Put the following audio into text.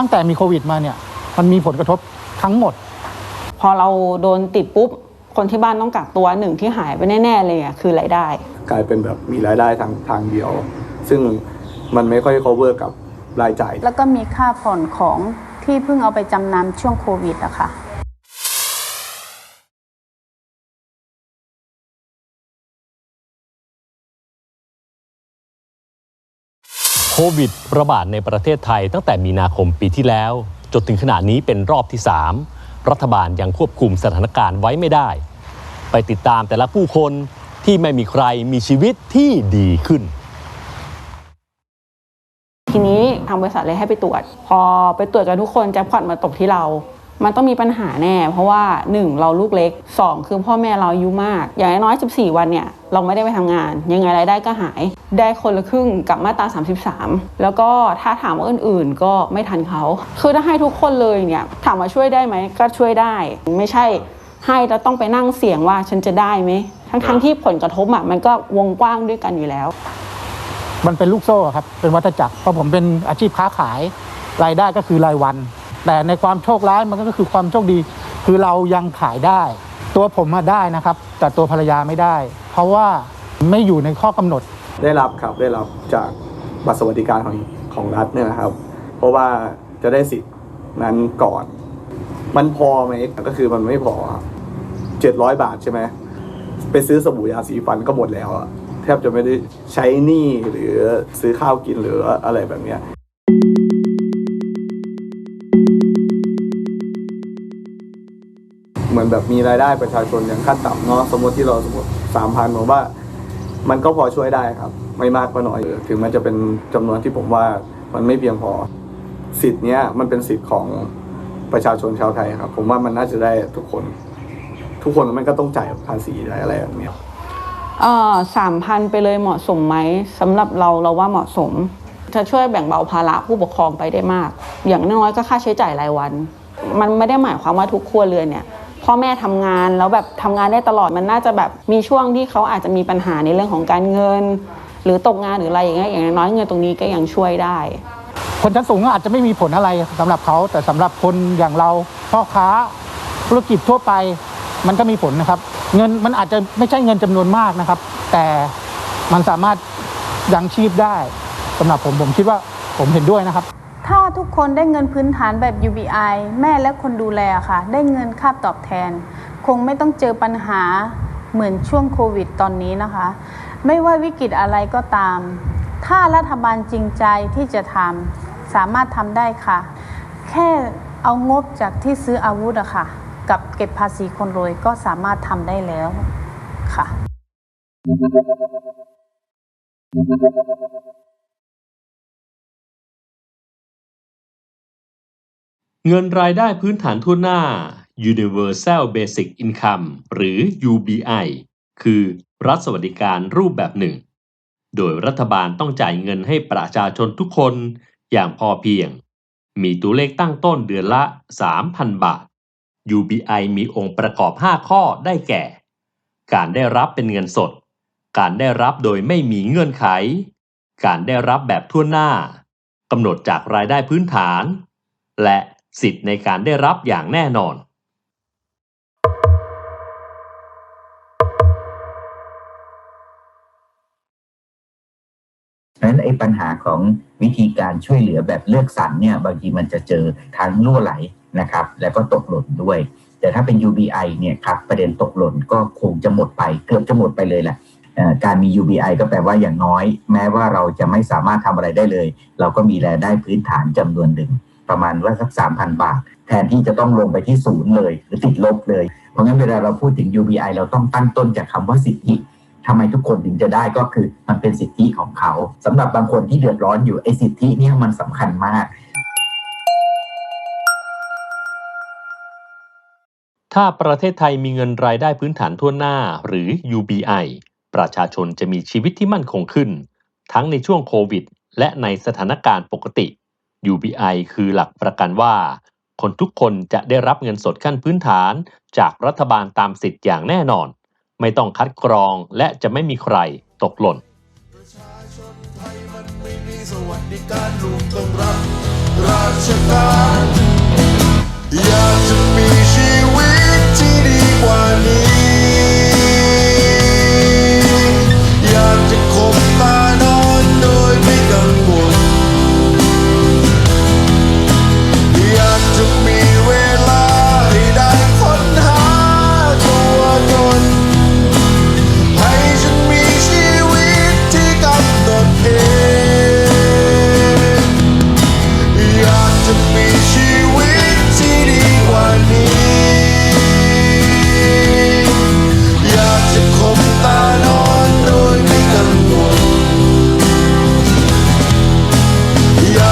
ตั้งแต่มีโควิดมาเนี่ย มันมีผลกระทบทั้งหมด พอเราโดนติดปุ๊บ คนที่บ้านต้องกักตัวหนึ่งที่หายไปแน่ ๆ เลยอะคือรายได้ กลายเป็นแบบมีรายได้ทางทางเดียว ซึ่งมันไม่ค่อย cover กับรายจ่าย แล้วก็มีค่าผ่อนของที่เพิ่งเอาไปจำนำช่วงโควิดอะค่ะ วิดระบาดในประเทศไทยตั้งแต่มีนาคมปีที่แล้ว จนถึงขณะนี้เป็นรอบที่ 3 รัฐบาลยังควบคุมสถานการณ์ไว้ไม่ได้ ไปติดตามแต่ละผู้คนที่ไม่มีใครมีชีวิตที่ดีขึ้น ทีนี้ทางบริษัทเลยให้ไปตรวจ พอไปตรวจกันทุกคนแจ็คพอตมาตกที่เรา มันต้องมีปัญหาแน่ เพราะว่า 1 เราลูกเล็ก 2 คือพ่อแม่เราอายุมาก อย่างน้อยๆ14 วันเนี่ย เราไม่ได้ไปทำงาน ยังไงรายได้ก็หาย ได้คนละครึ่งกับมาตรา 33 แล้วก็ถ้าถามว่าอื่น ๆ ก็ไม่ทันเขา คือถ้าให้ทุกคนเลยเนี่ย ถามว่าช่วยได้ไหม ก็ช่วยได้ ไม่ใช่ให้แล้วต้องไปนั่งเสี่ยงว่าฉันจะได้ไหม ทั้งๆที่ผลกระทบอะมันก็วงกว้างด้วยกันอยู่แล้ว มันเป็นลูกโซ่อะครับ เป็นวัฏจักร เพราะผมเป็นอาชีพค้าขาย รายได้ก็คือรายวัน แต่ในความโชคร้ายมันก็คือความโชคดี คือเรายังขายได้ ตัวผมมาได้นะครับ แต่ตัวภรรยาไม่ได้ เพราะว่าไม่อยู่ในข้อกำหนด ได้รับครับได้รับจากบัตรสวัสดิการของของรัฐเนี่ยนะครับ เพราะว่าจะได้สิทธิ์นั้นก่อน มันพอไหมก็คือมันไม่พอเจ็ดร้อยบาทใช่ไหมไปซื้อสบู่ยาสีฟันก็หมดแล้วแทบจะไม่ได้ใช้หนี้หรือซื้อข้าวกินหรืออะไรแบบเนี้ย มือนแบบมีรายได้ประชาชนอย่างขั้นต่ำเนาะสมมติที่เราสมมติสามพันผมว่า มันก็พอช่วยได้ครับ ไม่มากก็น้อยถึงมันจะเป็นจำนวนที่ผมว่ามันไม่เพียงพอสิทธิ์เนี้ยมันเป็นสิทธิ์ของประชาชนชาวไทยครับ ผมว่ามันน่าจะได้ทุกคน ทุกคนมันก็ต้องจ่ายภาษีอะไรอะไรแบบเนี้ยเออสามพันไปเลยเหมาะสมไหมสำหรับเราเราว่าเหมาะสม จะช่วยแบ่งเบาภาระผู้ปกครองไปได้มาก อย่างน้อยก็ค่าใช้จ่ายรายวัน มันไม่ได้หมายความว่าทุกครัวเรือนเนี่ย พ่อแม่ทำงานแล้วแบบทำงานได้ตลอดมันน่าจะแบบมีช่วงที่เขาอาจจะมีปัญหาในเรื่องของการเงิน หรือตกงานหรืออะไรอย่างเงี้ยอย่างน้อยเงินตรงนี้ก็ยังช่วยได้ คนชั้นสูงก็อาจจะไม่มีผลอะไรสำหรับเขาแต่สำหรับคนอย่างเราพ่อค้าธุรกิจทั่วไปมันก็มีผลนะครับ เงินมันอาจจะไม่ใช่เงินจำนวนมากนะครับ แต่มันสามารถยังชีพได้สำหรับผมผมคิดว่าผมเห็นด้วยนะครับ ถ้าทุกคนได้เงินพื้นฐานแบบ UBI แม่และคนดูแลค่ะ ได้เงินค่าตอบแทน คงไม่ต้องเจอปัญหาเหมือนช่วงโควิดตอนนี้นะคะ ไม่ว่าวิกฤตอะไรก็ตาม ถ้ารัฐบาลจริงใจที่จะทำสามารถทำได้ค่ะ แค่เอางบจากที่ซื้ออาวุธอะค่ะ กับเก็บภาษีคนรวยก็สามารถทำได้แล้วค่ะ เงินรายได้พื้นฐานทั่วหน้า Universal Basic Income หรือ UBI คือรัฐสวัสดิการรูปแบบหนึ่ง โดยรัฐบาลต้องจ่ายเงินให้ประชาชนทุกคนอย่างพอเพียง มีตัวเลขตั้งต้นเดือนละ 3,000 บาท UBI มีองค์ประกอบ 5 ข้อได้แก่ การได้รับเป็นเงินสด การได้รับโดยไม่มีเงื่อนไข การได้รับแบบทั่วหน้ากำหนดจากรายได้พื้นฐาน และ สิทธิ์ในการได้รับอย่างแน่นอนเพราะฉะนั้นไอ้ปัญหาของวิธีการช่วยเหลือแบบเลือกสรรเนี่ยบางทีมันจะเจอทั้งรั่วไหลนะครับ แล้วก็ตกหล่นด้วย แต่ถ้าเป็น UBI เนี่ยครับประเด็นตกหล่นก็คงจะหมดไปเกือบจะหมดไปเลยแหละการมี UBI ก็แปลว่าอย่างน้อย แม้ว่าเราจะไม่สามารถทำอะไรได้เลย เราก็มีรายได้พื้นฐานจำนวนหนึ่ง ประมาณว่าสัก3,000บาท แทนที่จะต้องลงไปที่ศูนย์เลย หรือติดลบเลย เพราะงั้นเวลาเราพูดถึง UBI เราต้องตั้งต้นจากคำว่าสิทธิทำไมทุกคนถึงจะได้ก็คือมันเป็นสิทธิของเขาสำหรับบางคนที่เดือดร้อนอยู่ไอ้สิทธิเนี่ยมันสำคัญมากถ้าประเทศไทยมีเงินรายได้พื้นฐานทั่วหน้าหรือ UBI ประชาชนจะมีชีวิตที่มั่นคงขึ้น ทั้งในช่วงโควิด และในสถานการณ์ปกติ UBI คือหลักประกันว่า คนทุกคนจะได้รับเงินสดขั้นพื้นฐาน จากรัฐบาลตามสิทธิ์อย่างแน่นอน ไม่ต้องคัดกรองและจะไม่มีใครตกหล่นประชาชนไทยมันไม่มีสวัสดิการลูกต้องรับราชการอยากจะมี